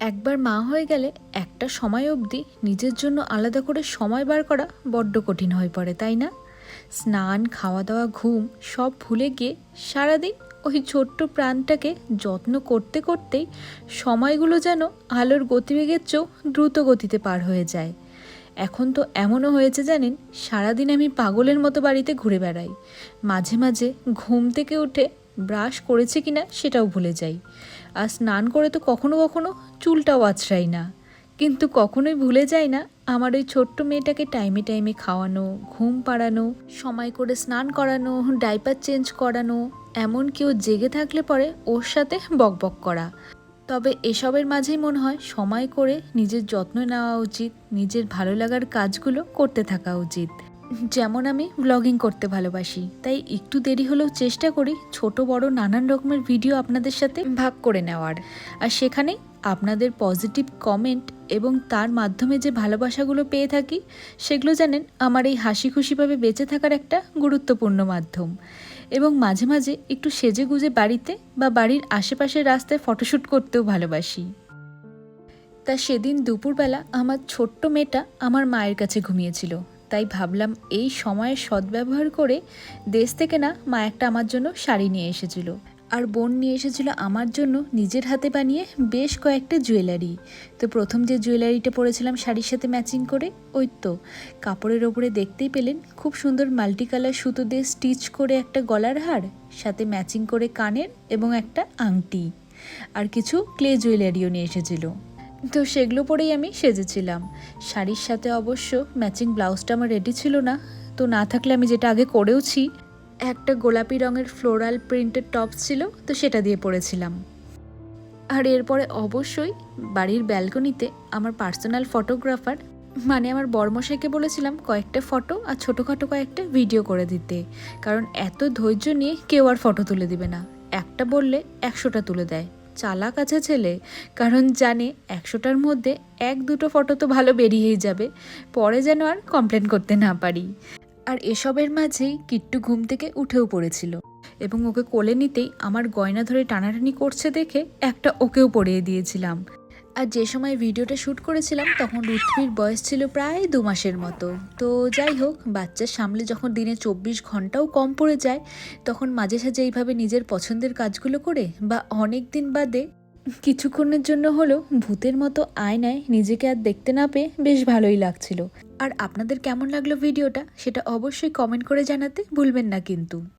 একবার মা হয়ে গেলে একটা সময় অবধি নিজের জন্য আলাদা করে সময় বার করা বড্ড কঠিন হয়ে পড়ে, তাই না? স্নান খাওয়া দাওয়া ঘুম সব ভুলে গিয়ে সারাদিন ওই ছোট্ট প্রাণটাকে যত্ন করতে করতেই সময়গুলো যেন আলোর গতিবেগের চেয়েও দ্রুত গতিতে পার হয়ে যায়। এখন তো এমনও হয়েছে জানেন, সারাদিন আমি পাগলের মতো বাড়িতে ঘুরে বেড়াই। মাঝে মাঝে ঘুম থেকে উঠে ব্রাশ করেছে কিনা সেটাও ভুলে যাই। আর স্নান করে তো কখনো কখনো চুলটাও আছড়াই না। কিন্তু কখনোই ভুলে যাই না আমার ওই ছোট্ট মেয়েটাকে টাইমে টাইমে খাওয়ানো, ঘুম পাড়ানো, সময় করে স্নান করানো, ডাইপার চেঞ্জ করানো, এমন কেউ জেগে থাকলে পরে ওর সাথে বকবক করা। তবে এসবের মাঝেই মনে হয় সময় করে নিজের যত্ন নেওয়া উচিত, নিজের ভালো লাগার কাজগুলো করতে থাকা উচিত। যেমন আমি ব্লগিং করতে ভালোবাসি, তাই একটু দেরি হলেও চেষ্টা করি ছোট বড় নানান রকমের ভিডিও আপনাদের সাথে ভাগ করে নেওয়ার। আর সেখানে আপনাদের পজিটিভ কমেন্ট এবং তার মাধ্যমে যে ভালোবাসাগুলো পেয়ে থাকি, সেগুলো জানেন আমার এই হাসি খুশিভাবে বেঁচে থাকার একটা গুরুত্বপূর্ণ মাধ্যম। এবং মাঝে মাঝে একটু সেজে গুজে বাড়িতে বা বাড়ির আশেপাশের রাস্তায় ফটোশ্যুট করতেও ভালোবাসি। তা সেদিন দুপুরবেলা আমার ছোট্ট মেয়েটা আমার মায়ের কাছে ঘুমিয়েছিল। তাই ভাবলাম এই সময়ের সদ্ব্যবহার করে দেশ থেকে না মা একটা আমার জন্য শাড়ি নিয়ে এসেছিল। আর বোন নিয়ে এসেছিল আমার জন্য নিজের হাতে বানিয়ে বেশ কয়েকটা জুয়েলারি। তো প্রথম যে জুয়েলারিটা পরেছিলাম শাড়ির সাথে ম্যাচিং করে, ওই তো। কাপড়ের ওপরে দেখতেই পেলেন খুব সুন্দর মাল্টি কালার সুতো দিয়ে স্টিচ করে একটা গলার হার, সাথে ম্যাচিং করে কানের এবং একটা আংটি। আর কিছু ক্লে জুয়েলারিও নিয়ে এসেছিল। তো সেগুলো পরেই আমি সেজেছিলাম। শাড়ির সাথে অবশ্য ম্যাচিং ব্লাউজটা আমার রেডি ছিল না। তো না থাকলে আমি যেটা আগে করেওছি, একটা গোলাপি রঙের ফ্লোরাল প্রিন্টেড টপ ছিল, তো সেটা দিয়ে পরেছিলাম। আর এরপরে অবশ্যই বাড়ির ব্যালকনিতে আমার পার্সোনাল ফটোগ্রাফার মানে আমার বর্মশাইকে বলেছিলাম কয়েকটা ফটো আর ছোটোখাটো কয়েকটা ভিডিও করে দিতে। কারণ এত ধৈর্য নিয়ে কেউ আর ফটো তুলে দিবে না। একটা বললে একশোটা তুলে দেয়। চালাক আছে ছেলে। কারণ জানে একশোটার মধ্যে এক দুটো ফটো তো ভালো বেরিয়েই যাবে। পরে যেন আর কমপ্লেন করতে না পারি। আর এসবের মাঝেই কিট্টু ঘুম থেকে উঠেও পড়েছিল। এবং ওকে কোলে নিতেই আমার গয়না ধরে টানাটানি করছে দেখে একটা ওকেও পরিয়ে দিয়েছিলাম। আর যে সময় ভিডিওটা শ্যুট করেছিলাম, তখন রুথবির বয়স ছিল প্রায় দু মাসের মতো। তো যাই হোক বাচ্চার সামলে যখন দিনে চব্বিশ ঘন্টাও কম পড়ে যায়, তখন মাঝে সাঝে এইভাবে নিজের পছন্দের কাজগুলো করে বা অনেক দিন বাদে কিছুক্ষণের জন্য হলেও ভূতের মতো আয়নায় নিজেকে আর দেখতে না পেয়ে বেশ ভালোই লাগছিল। আর আপনাদের কেমন লাগল ভিডিওটা, সেটা অবশ্যই কমেন্ট করে জানাতে ভুলবেন না কিন্তু।